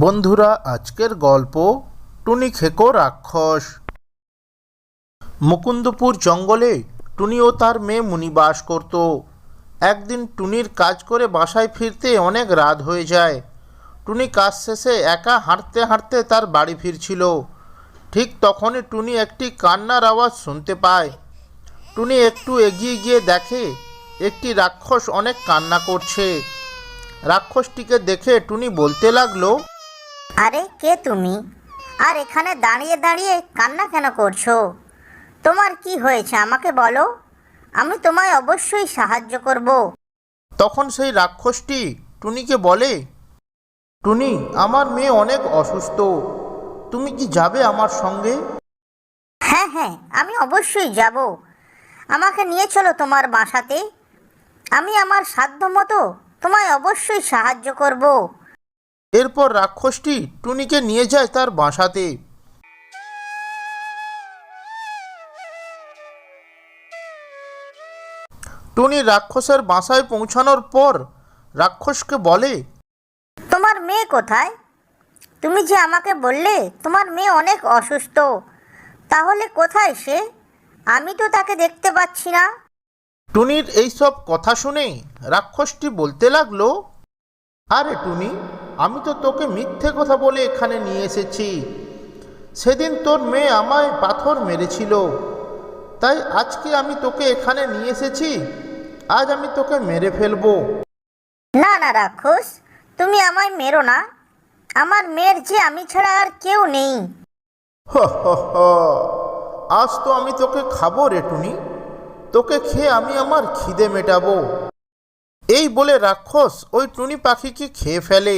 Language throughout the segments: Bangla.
বন্ধুরা, আজকের গল্প টুনি খেকো রাক্ষস। মুকুন্দপুর জঙ্গলে টুনি ও তার মেয়ে মুনি বাস করত। একদিন টুনির কাজ করে বাসায় ফিরতে অনেক রাত হয়ে যায়। টুনি কাজ শেষে একা হাঁটতে হাঁটতে তার বাড়ি ফিরছিল। ঠিক তখনই টুনি একটি কান্নার আওয়াজ শুনতে পায়। টুনি একটু এগিয়ে গিয়ে দেখে, একটি রাক্ষস অনেক কান্না করছে। রাক্ষসটিকে দেখে টুনি বলতে লাগল আরে কে তুমি? আর এখানে দাঁড়িয়ে দাঁড়িয়ে কান্না কেন করছ? তোমার কি হয়েছে আমাকে বলো? আমি তোমায় অবশ্যই সাহায্য করব। তখন সেই রাক্ষসটি টুনিকে বলে টুনি আমার মেয়ে অনেক অসুস্থ। তুমি কি যাবে আমার সঙ্গে? হ্যাঁ হ্যাঁ আমি অবশ্যই যাব। আমাকে নিয়ে চলো তোমার বাসাতে। আমি আমার সাধ্য মতো তোমায় অবশ্যই সাহায্য করব। এরপর রাক্ষসটি টুনিকে নিয়ে যায় তার বাসাতে। টুনি রাক্ষসের বাসায় পৌঁছানোর পর রাক্ষসকে বলে তোমার মেয়ে কোথায়? তুমি যে আমাকে বললে তোমার মেয়ে অনেক অসুস্থ। তাহলে কোথায় সে? আমি তো তাকে দেখতে পাচ্ছি না। টুনির এইসব কথা শুনে রাক্ষসটি বলতে লাগল আরে টুনি আমি তো তোকে মিথ্যে কথা বলে এখানে নিয়ে এসেছি। সেদিন তোর মেয়ে আমায় পাথর মেরেছিল। তাই আজকে আমি তোকে এখানে নিয়ে এসেছি। আজ আমি তোকে মেরে ফেলব। না না রাক্ষস তুমি আমায় মেরো না। আমার মেয়ের যে আমি ছাড়া আর কেউ নেই। হ হ হ। আজ তো আমি তোকে খাব রে টুনি। তোকে খেয়ে আমি আমার খিদে মেটাবো। এই বলে রাক্ষস ওই টুনি পাখিকে খেয়ে ফেলে।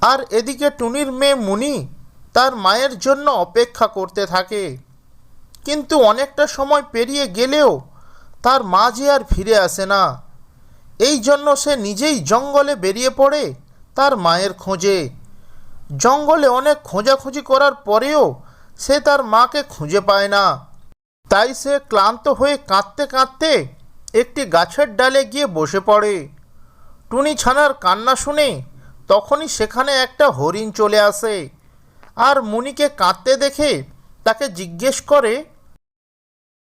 আর এদিকে টুনির মেয়ে মুনি তার মায়ের জন্য অপেক্ষা করতে থাকে। কিন্তু অনেকটা সময় পেরিয়ে গেলেও তার মা যে আর ফিরে আসে না। এই জন্য সে নিজেই জঙ্গলে বেরিয়ে পড়ে তার মায়ের খোঁজে। জঙ্গলে অনেক খোঁজাখুঁজি করার পরেও সে তার মাকে খুঁজে পায় না। তাই সে ক্লান্ত হয়ে কাঁদতে কাঁদতে একটি গাছের ডালে গিয়ে বসে পড়ে। টুনি ছানার কান্না শুনে তখনই সেখানে একটা হরিণ চলে আসে আর মুনিকে কাঁদতে দেখে তাকে জিজ্ঞেস করে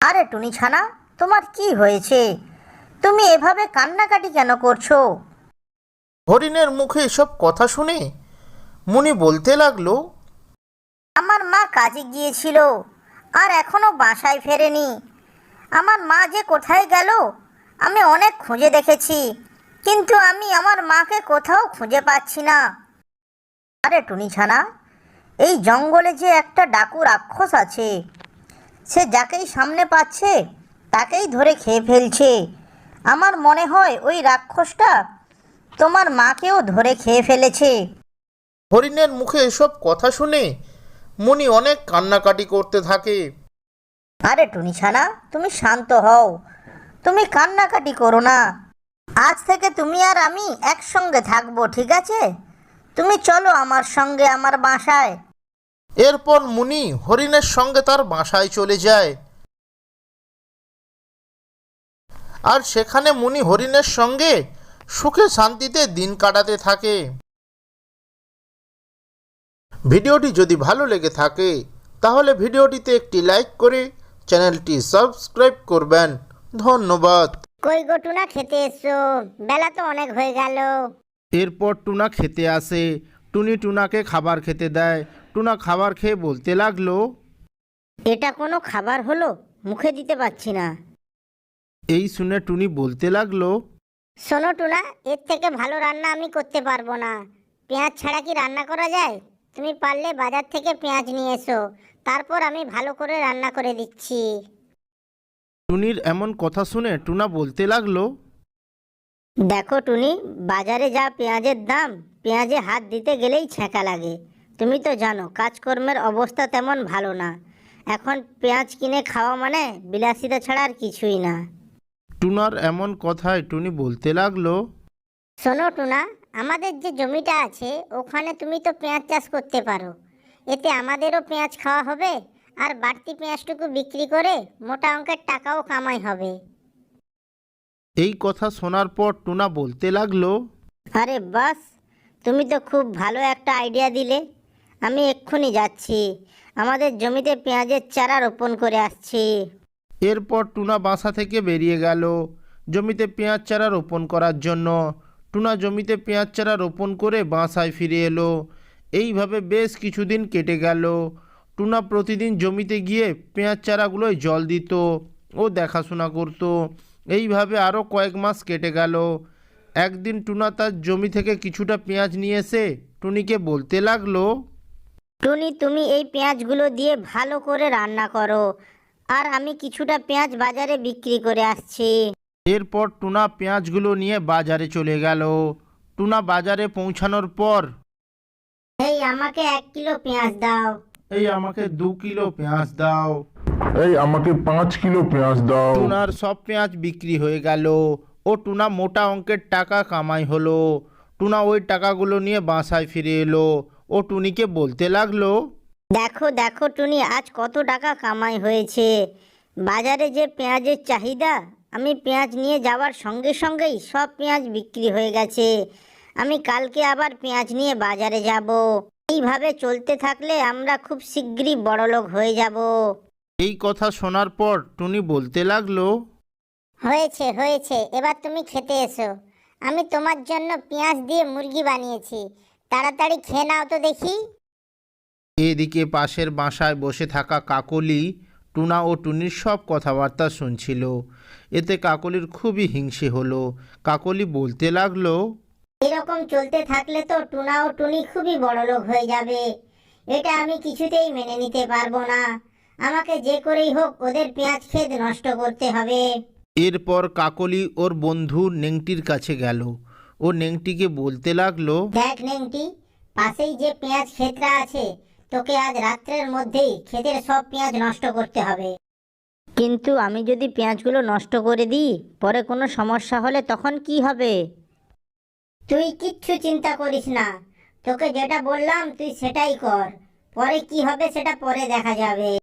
আরে টুনি ছানা তোমার কি হয়েছে? তুমি এভাবে কান্নাকাটি কেন করছ? হরিণের মুখে এসব কথা শুনে মুনি বলতে লাগল আমার মা কাজে গিয়েছিল আর এখনও বাসায় ফেরেনি। আমার মা যে কোথায় গেল আমি অনেক খুঁজে দেখেছি। কিন্তু আমি আমার মাকে কোথাও খুঁজে পাচ্ছি না। আরে টুনি ছানা এই জঙ্গলে যে একটা ডাকু রাক্ষস আছে সে যাকেই সামনে পাচ্ছে তাকেই ধরে খেয়ে ফেলছে। আমার মনে হয় ওই রাক্ষসটা তোমার মাকেও ধরে খেয়ে ফেলেছে। হরিণের মুখে এসব কথা শুনে মুনি অনেক কান্নাকাটি করতে থাকে। আরে টুনি ছানা তুমি শান্ত হও। তুমি কান্নাকাটি করো না। আজ থেকে তুমি আর আমি একসঙ্গে থাকব, ঠিক আছে? তুমি চলো আমার সঙ্গে, আমার বাসায়। এরপর মুনি হরিণের সঙ্গে তার বাসায় চলে যায়। আর সেখানে মুনি হরিণের সঙ্গে সুখে শান্তিতে দিন কাটাতে থাকে। ভিডিওটি যদি ভালো লেগে থাকে, তাহলে ভিডিওটিতে একটি লাইক করে চ্যানেলটি সাবস্ক্রাইব করবেন। ধন্যবাদ। কই গো টুনা খেতে এসো। বেলা তো অনেক হয়ে গেল। এরপর টুনা খেতে আসে। টুনি টুনাকে খাবার খেতে দেয়। টুনা খাবার খেয়ে বলতে লাগল এটা কোনো খাবার হলো? মুখে দিতে পারছি না। এই শুনে টুনি বলতে লাগল শোনো টুনা এর থেকে ভালো রান্না আমি করতে পারব না। পেঁয়াজ ছাড়া কি রান্না করা যায়? তুমি পারলে বাজার থেকে পেঁয়াজ নিয়ে এসো। তারপর আমি ভালো করে রান্না করে দিচ্ছি। টুনির এমন কথা শুনে টুনা বলতে লাগল দেখো টুনি বাজারে যা পেঁয়াজের দাম পেঁয়াজে হাত দিতে গেলেই ছ্যাঁকা লাগে। তুমি তো জানো কাজকর্মের অবস্থা তেমন ভালো না। এখন পেঁয়াজ কিনে খাওয়া মানে বিলাসিতা ছাড়া আর কিছুই না। টুনার এমন কথায় টুনি বলতে লাগল শোনো টুনা আমাদের যে জমিটা আছে ওখানে তুমি তো পেঁয়াজ চাষ করতে পারো। এতে আমাদেরও পেঁয়াজ খাওয়া হবে আর বাড়তি পেঁয়াজটুকু বিক্রি করে মোটা অঙ্কের টাকাও কামাই হবে। এই কথা শোনার পর টুনা বলতে লাগল আরে বাস তুমি তো খুব ভালো একটা আইডিয়া দিলে। আমি এক্ষুনি যাচ্ছি। আমাদের জমিতে পেঁয়াজের চারা রোপণ করে আসছি। এরপর টুনা বাসা থেকে বেরিয়ে গেল জমিতে পেঁয়াজ চারা রোপণ করার জন্য। টুনা জমিতে পেঁয়াজ চারা রোপণ করে বাসায় ফিরে এলো। এইভাবে বেশ কিছুদিন কেটে গেল। টুনা প্রতিদিন জমিতে গিয়ে পেঁয়াজ চারাগুলোয় জল দিত ও দেখাশোনা করতো। এইভাবে আরও কয়েক মাস কেটে গেল। একদিন টুনা তার জমি থেকে কিছুটা পেঁয়াজ নিয়ে এসে টুনিকে বলতে লাগল টুনি তুমি এই পেঁয়াজগুলো দিয়ে ভালো করে রান্না করো। আর আমি কিছুটা পেঁয়াজ বাজারে বিক্রি করে আসছি। এরপর টুনা পেঁয়াজগুলো নিয়ে বাজারে চলে গেল। টুনা বাজারে পৌঁছানোর পর এই আমাকে এক কিলো পেঁয়াজ দাও। এই আমাকে দু কিলো পেঁয়াজ দাও। এই আমাকে পাঁচ কিলো পেঁয়াজ দাও। টুনার সব পেঁয়াজ বিক্রি হয়ে গেল। ও টুনা মোটা অঙ্কের টাকা কামাই হলো। টুনা ওই টাকাগুলো নিয়ে বাসায় ফিরে এলো। ও টুনিকে বলতে লাগল দেখো দেখো টুনি আজ কত টাকা কামাই হয়েছে। বাজারে যে পেঁয়াজের চাহিদা আমি পেঁয়াজ নিয়ে যাওয়ার সঙ্গে সঙ্গেই সব পেঁয়াজ বিক্রি হয়ে গেছে। আমি কালকে আবার পেঁয়াজ নিয়ে বাজারে যাব। এইভাবে চলতে থাকলে আমরা খুব শীঘ্রই বড়লোক হয়ে যাব। এই কথা শোনার পর টুনি বলতে লাগল হয়েছে হয়েছে এবার তুমি খেতে এসো। আমি তোমার জন্য পেঁয়াজ দিয়ে মুরগি বানিয়েছি। তাড়াতাড়ি খেয়ে নাও তো দেখি। এদিকে পাশের বাসায় বসে থাকা কাকলি টুনা ও টুনির সব কথাবার্তা শুনছিল। এতে কাকলির খুবই হিংসে হলো। কাকলি বলতে লাগল এরকম চলতে থাকলে তো টুনা ও টুনি খুবই বড়লোক হয়ে যাবে। এটা আমি কিছুতেই মেনে নিতে পারব না। আমাকে যে করেই হোক ওদের পেঁয়াজ ক্ষেত নষ্ট করতে হবে। এরপর কাকলি ওর বন্ধু নেংটির কাছে গেল। ও নেংটিকে বলতে লাগল দেখ নেংটি পাশেই যে পেঁয়াজ ক্ষেতটা আছে তোকে আজ রাত্রের মধ্যেই ক্ষেতের সব পেঁয়াজ নষ্ট করতে হবে। কিন্তু আমি যদি পেঁয়াজগুলো নষ্ট করে দিই পরে কোনো সমস্যা হলে তখন কি হবে? তুই কিচ্ছু চিন্তা করিস না। তোকে যেটা বললাম, তুই সেটাই কর। পরে কি হবে সেটা পরে দেখা যাবে।